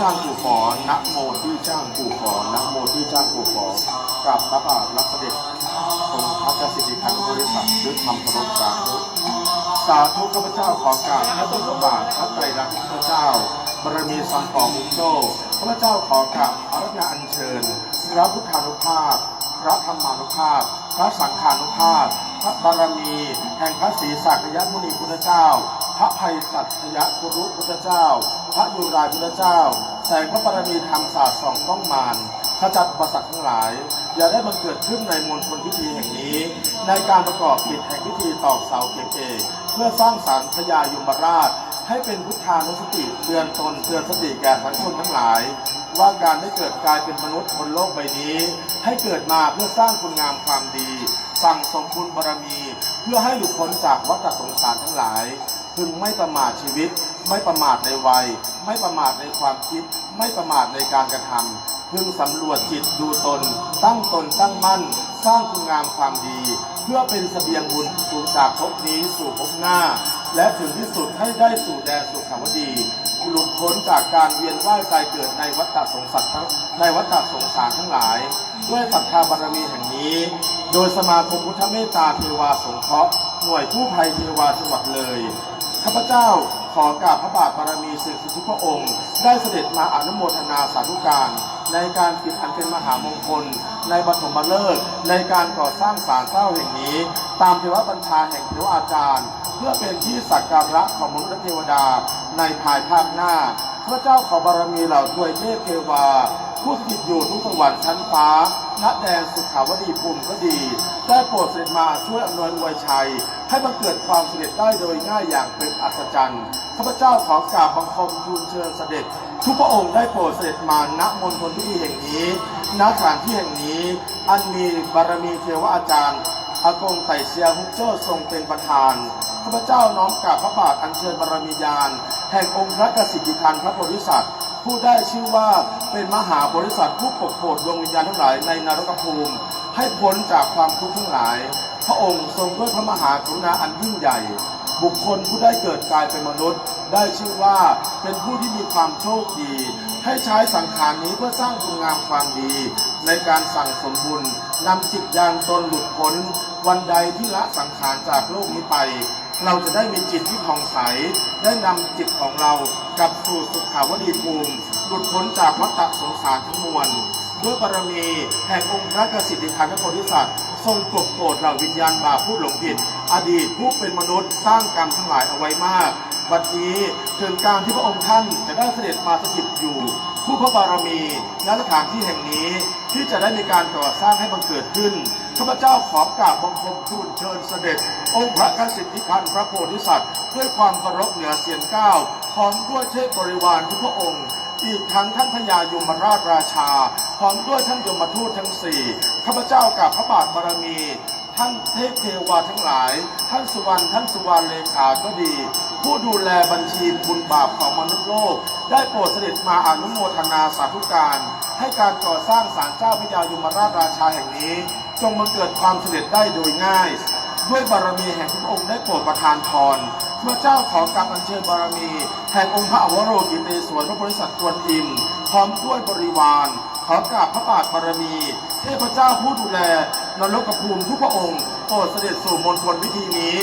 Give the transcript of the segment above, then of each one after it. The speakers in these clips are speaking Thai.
จ้างกูขอนะโมที่จ้างกูขอนะโมที่จ้างกูขอกับพระบาทรับเสด็จองค์พระเจ้าสิทธิพันธ์บริษัทด้วยคำเคารพสาธุสาธุข้าพเจ้าขอกราบพระต้นพระบาทพระไตรรัตน์พระเจ้าบารมีสัมปองมุโจข้าพเจ้าขอกราบอารัธนาอัญเชิญพระพุทธานุภาพ พระธรรมานุภาพ พระสังฆานุภาพ พระบารมี แห่งพระศรีสักยมุนีพุทธเจ้า ระภัยสัตยกุรุพุทธเจ้า พระยุรายพุทธเจ้า แสงพระบารมีธรรมศาสตร์สองต้องมานขจัดอุปสรรคทั้งหลาย อย่าได้บังเกิดขึ้นในมณฑลพิธีแห่งนี้ ในการประกอบกิจแห่งพิธีตอกเสาเข็มเอกเพื่อสร้างสรรค์พญายมราช ให้เป็นพุทธานุสติเตือนตนเตือนสติแก่สังชนทั้งหลาย ว่าการได้เกิดกลายเป็นมนุษย์บนโลกใบนี้ ให้เกิดมาเพื่อสร้างคุณงามความดี สั่งสมบุญบารมี เพื่อให้หลุดพ้นจากวัฏสงสารทั้งหลาย พึงไม่ประมาทชีวิต ไม่ประมาทในวัย ไม่ประมาทในความคิด ไม่ประมาทในการกระทำพึงสำรวจจิตดูตน ตั้งตนตั้งมั่น สร้างคุณงามความดี เพื่อเป็นเสบียงบุญสูงจากภพนี้สู่ภพหน้า และถึงที่สุดให้ได้สู่แดนสุขาวดีหลุดพ้นจากการเวียนว่ายตายเกิดในวัฏสงสารทั้งในวัฏสงสารทั้งหลาย ด้วยศรัทธาบารมีแห่งนี้ โดยสมาคมพุทธเมตตาเทวาสงเคราะห์หน่วยผู้ภัยเทวาจังหวัดเลย ข้าพเจ้าขอกราบพระบาทบารมีสิ่งสุทุพระองค์ ได้เสด็จมาอนุโมทนาสาธุการ ในการกิจอันเป็นมหามงคล ในปฐมฤกษ์ในการก่อสร้างศาลเจ้าแห่งนี้ ตามเทวบัญชาแห่งเทวอาจารย์ เพื่อเป็นที่สักการะของมนุษย์และเทวดาในภายภาคหน้าพระเจ้าขอบารมีเหล่าทวยเทพเทวาผู้สถิตอยู่ทุกสวรรค์ชั้นฟ้าณแดนสุขาวดีภูมิก็ดี ได้โปรดเสด็จมาช่วยอำนวยอวยชัย ให้บังเกิดความสำเร็จได้โดยง่ายอย่างเป็นอัศจรรย์ข้าพเจ้าขอกราบบังคมทูลเชิญเสด็จ ทุกพระองค์ได้โปรดเสด็จมาณมณฑลพิธีแห่งนี้ณสถานที่แห่งนี้ อันมีบารมีเทวอาจารย์อากงไต่เซียฮุกโจ้ทรงเป็นประธานข้าพเจ้าน้อมกราบพระบาทอัญเชิญบารมียานแห่งองค์พระกสิทธิคันพระโพธิสัตว์ผู้ได้ชื่อว่าเป็นมหาบริษัทผู้ปกโปรดดวงวิญญาณทั้งหลายในนรกภูมิ ให้พ้นจากความทุกข์ทั้งหลาย พระองค์ทรงด้วยพระมหากรุณาอันยิ่งใหญ่ บุคคลผู้ได้เกิดกลายเป็นมนุษย์ ได้ชื่อว่าเป็นผู้ที่มีความโชคดี ให้ใช้สังขารนี้เพื่อสร้างคุณงามความดี ในการสั่งสมบุญนำจิตยานตนหลุดพ้น วันใดที่ละสังขารจากโลกนี้ไป เราจะได้มีจิตที่ผ่องใส ได้นำจิตของเรากลับสู่สุขาวดีภูมิ หลุดพ้นจากวัฏสงสารทั้งมวล ด้วยบารมีแห่งองค์พระกสิทธิพันธ์โพธิสัตว์ ทรงปกโปรดเราวิญญาณบาปผู้หลงผิด อดีตผู้เป็นมนุษย์สร้างกรรมทั้งหลายเอาไว้มากวันนี้ถึงการที่พระองค์ท่านจะได้เสด็จมาสถิตอยู่ ผู้พระบารมีณสถานที่แห่งนี้ที่จะได้มีการก่อสร้างให้บังเกิดขึ้นข้าพเจ้าขอกราบบังคมทูลเชิญเสด็จ องค์พระกสิทธิพันธ์พระโพธิสัตว์ ด้วยความเคารพเหนือเสียงก้าวพร้อมด้วยเทพบริวารทุกพระองค์ อีกทั้งท่านพญายมราชราชา พร้อมด้วยท่านยมทูตทั้งสี่ข้าพเจ้ากับพระบาทบารมี ท่านเทพเทวาทั้งหลาย ท่านสุวรรณท่านสุวรรณเลขาก็ดี ผู้ดูแลบัญชีบุญบาปของมนุษย์โลก ได้โปรดเสด็จมาอนุโมทนาสาธุการ ให้การก่อสร้างศาลเจ้าพญายมราชราชาแห่งนี้ จงมาเกิดความสำเร็จได้โดยง่าย ด้วยบารมีแห่งพระองค์ได้โปรดประทานพรพระเจ้าขอกราบอัญเชิญบารมี แห่งองค์พระอวโรกิเตศวรพระบริษัทกวนอิมพร้อมด้วยบริวาร อกราบพระบาทบารมี เทพเจ้าผู้ดูแลนรกภูมิทุกพระองค์โปรดเสด็จสู่มณฑลพิธีนี้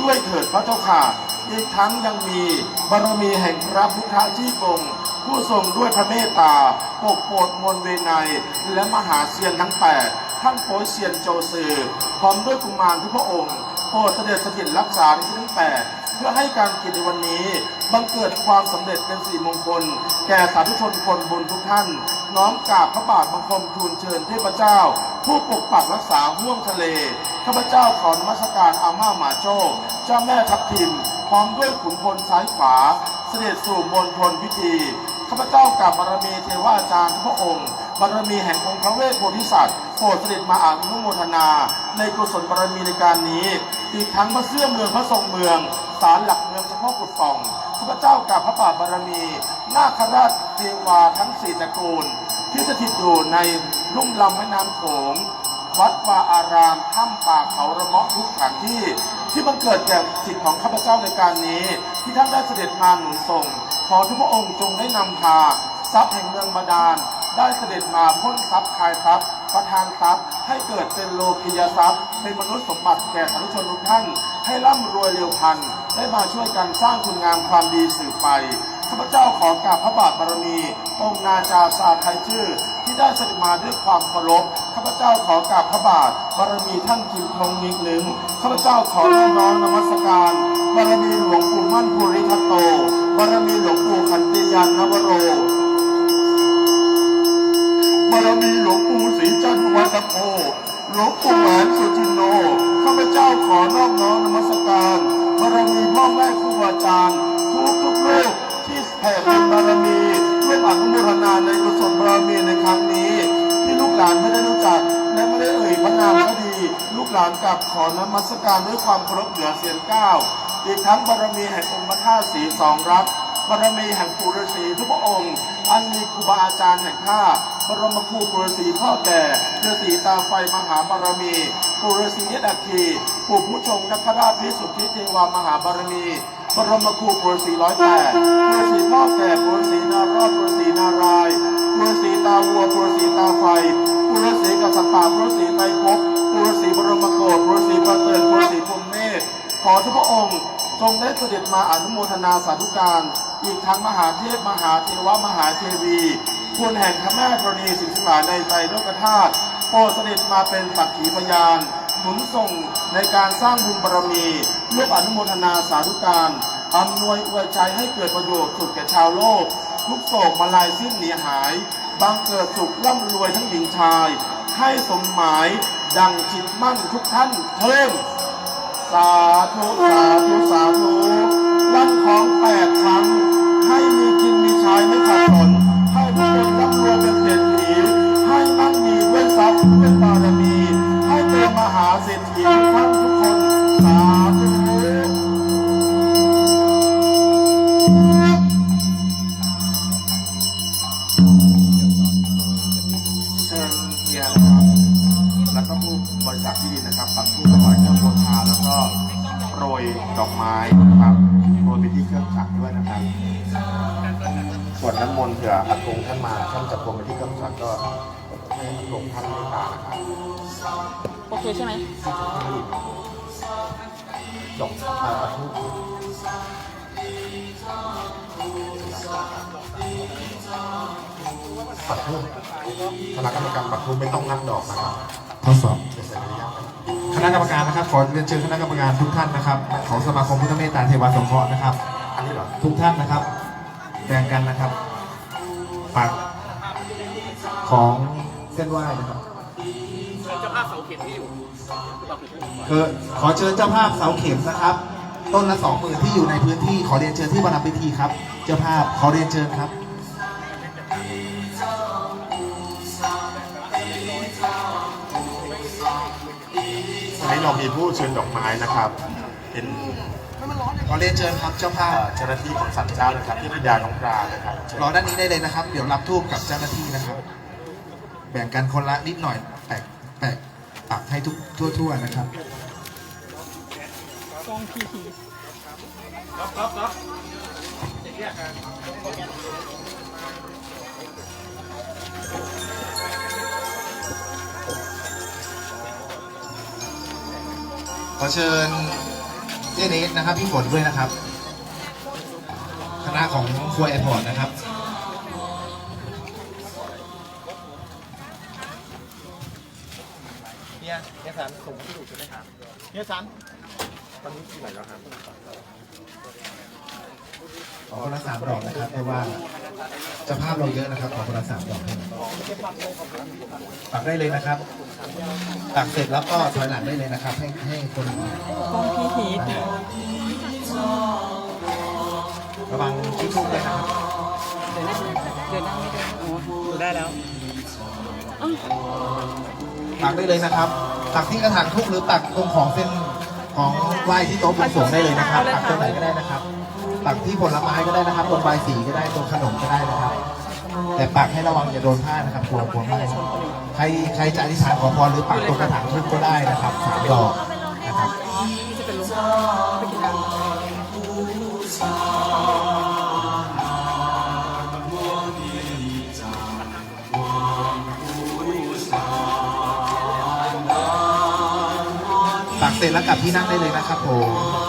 ด้วยเถิดพระเจ้าค่ะอีกทั้งยังมีบารมีแห่งพระพุทธจี้กงผู้ทรงด้วยพระเมตตาปกโปรดมวลเวไนยและมหาเซียนทั้งแปดท่านโปยเซียนโจซือพร้อมด้วยกุมารทุกพระองค์โปรดเสด็จสถิตรักษาในที่ทั้งแปด เพื่อให้การกิจในวันนี้บังเกิดความสำเร็จเป็นสี่มงคล แก่สาธุชนคนบุญทุกท่าน น้อมกราบพระบาทบังคมทูลเชิญเทพเจ้า ผู้ปกปักรักษาห่วงทะเลข้าพเจ้าขอนมัสการอาม่าหมาโจ้เจ้าแม่ทับทิม พร้อมด้วยขุนพลซ้ายขวา เสด็จสู่มณฑลพิธีข้าพเจ้ากับบารมีเทวาอาจารย์พระองค์บารมีแห่งองค์พระเวทโพธิสัตว์โปรดเสด็จมาอานุโมทนา ในกุศลบารมีในการนี้ อีกทั้งพระเสื้อเมืองพระทรงเมือง ศาลหลักเมืองเฉพาะกุดฝ่องข้าพเจ้ากับพระบาทบารมี นาคราชเทวาทั้งสี่ตระกูล ที่สถิตอยู่ในลุ่มลำแม่น้ำโขงวัดวาอารามถ้ำป่าเขาระเมาะทุกสถานที่ ที่บังเกิดแก่จิตของข้าพเจ้าในการนี้ ที่ท่านได้เสด็จมาหนุนส่ง ขอทุกพระองค์จงได้นำพาทรัพย์แห่งเมืองบาดาล ได้เสด็จมาพ้นทรัพย์คายทรัพย์ประทานทรัพย์ให้เกิดเป็นโลกียทรัพย์ เป็นมนุษย์สมบัติแก่สาธุชนทุกท่าน ให้ร่ำรวยเร็วพัน ได้มาช่วยกันสร้างคุณงามความดีสืบไปข้าพเจ้าขอกราบพระบาทบารมีองค์นาจาซาไทยชื่อ ที่ได้เสด็จมาด้วยความเคารพข้าพเจ้าขอกราบพระบาทบารมีท่านกิมพงมิกหนึ่งข้าพเจ้าขอน้อมนมัสการบารมีหลวงปู่มั่นภูริทัตโตบารมีหลวงปู่ขันติยานนวโรบารมีหลวงปู่ศรีจันทร์วัตโพหลวงปู่แหวนสุจินโนข้าพเจ้าขอนอบน้อมนมัสการ บารมีพ่อแม่ครูอาจารย์ทุกทุกลูกที่แผ่เป็นบารมีร่วมอนุโมทนาในกุศลบารมีในครั้งนี้ ที่ลูกหลานไม่ได้รู้จักและไม่ได้เอ่ยพระนามก็ดี ลูกหลานกลับขอนมัสการด้วยความเคารพเหนือเสียงก้าวอีกทั้งบารมีแห่งองค์พระธาตุสีสองรักบารมีแห่งปู่ฤาษีทุกพระองค์ อันมีครูบาอาจารย์แห่งข้าบรมครูปู่ฤาษีพ่อแก่ฤาษีตาไฟมหาบารมีปู่ฤาษียดอัคคีปู่ผู้ชงนัคราชวิสุทธิเทวามหาบารมีบรมครูปู่ฤาษีร้อยแปดปู่ฤาษีพ่อแก่ปู่ฤาษีนารอดปู่ฤาษีนารายปู่ฤาษีตาวัวปู่ฤาษีตาไฟปู่ฤาษีกษัตริย์ป่าปู่ฤาษีไตรภพปู่ฤาษีบรมโกศปู่ฤาษีประเตินปู่ฤาษีพรมเนตรขอทุกพระองค์ทรงได้เสด็จมาอนุโมทนาสาธุการ อีกทั้งมหาเทพมหาเทวมหาเทวีคุณแห่งพระแม่ธรณีสิงสลาในไตรโลกธาตุ โปรดเสด็จมาเป็นสักขีพยานหนุนส่งในการสร้างบุญบารมีร่วมอนุโมทนาสาธุการอำนวยอวยใจให้เกิดประโยชน์สุดแก่ชาวโลก ทุกโศกมาลายสิ้นหนีหายบังเกิดสุขร่ำรวยทั้งหญิงชาย ให้สมหมายดังจิตมั่นทุกท่านเทิมสาธุสาธุสาธุรับของแปดครั้ง ให้มีกินมีใช้ไม่ขาดสน ผื่ออากงท่านมาท่านจะพรมไปที่เครื่องจักรก็ให้อากงท่านเมตตานะครับโอเคใช่ไหมดอกอ่าปักทูปปักทูปคณะกรรมการปักทูปไม่ต้องนับดอกนะครับทดสอบเดี๋ยวเสร็จระยะไปคณะกรรมการนะครับขอเรียนเชิญคณะกรรมการทุกท่านนะครับ ของสมาคมพุทธเมตตาเทวาสงเคราะห์นะครับ อันนี้เหรอทุกท่านนะครับแบ่งกันนะครับ ปักของเส้นไหว้นะครับเจ้าภาพเสาเข็มที่อยู่คือขอเชิญเจ้าภาพเสาเข็มนะครับ ต้นละสองหมื่นที่อยู่ในพื้นที่ขอเรียนเชิญที่บรรณพิธีครับ เจ้าภาพขอเรียนเชิญครับวันนี้เรามีผู้เชิญดอกไม้นะครับ เป็นขอเรียนเชิญครับเจ้าภาเอ่พอเจ้าหน้าที่ของสัตว์เจ้านะครับที่พญาน้องปลานะครับเชิญรอด้านนี้ได้เลยนะครับ เดี๋ยวรับทูบกับเจ้าหน้าที่นะครับ แบ่งกันคนละนิดหน่อยแปะแปะปักให้ทุกทั่ว ๆ นะครับกองพีทีขอเชิญ เจเนสนะครับพี่ฝนด้วยนะครับคณะของครัวแอร์พอร์ตนะครับเนี่ยเนี่ยสันส่งที่ถูกใช่ไหมครับเนี่ยสันตอนนี้ที่ไหนแล้วครับ ขอคนละสามดอกนะครับเพราะว่าเจะภาพเราเยอะนะครับ ขอคนละสามดอกให้หน่อยปักได้เลยนะครับปักเสร็จแล้วก็ถอยหลังได้เลยนะครับ ให้ให้คนกองพีทีระวังชิ้นทุกเลยนะครับ เดี๋ยวนะเดี๋ยวนั่งไม่ได้โอ้ดูได้แล้วอ้าวปักได้เลยนะครับปักที่กระถางทุกหรือปักตรงของเส้นของไหว้ที่โต๊ะบวงสรวงได้เลยนะครับปักตรงไหนก็ได้นะครับ ปักที่ผลไม้ก็ได้นะครับตัวใบสีก็ได้ตัวขนมก็ได้นะครับ แต่ปักให้ระวังอย่าโดนผ้านะครับกลัวกลัวไหมใครใครจะอธิษฐานขอพรหรือปักตัวกระถางทึบก็ได้นะครับสามดอกนะครับปักเสร็จแล้วกลับที่นั่งได้เลยนะครับผม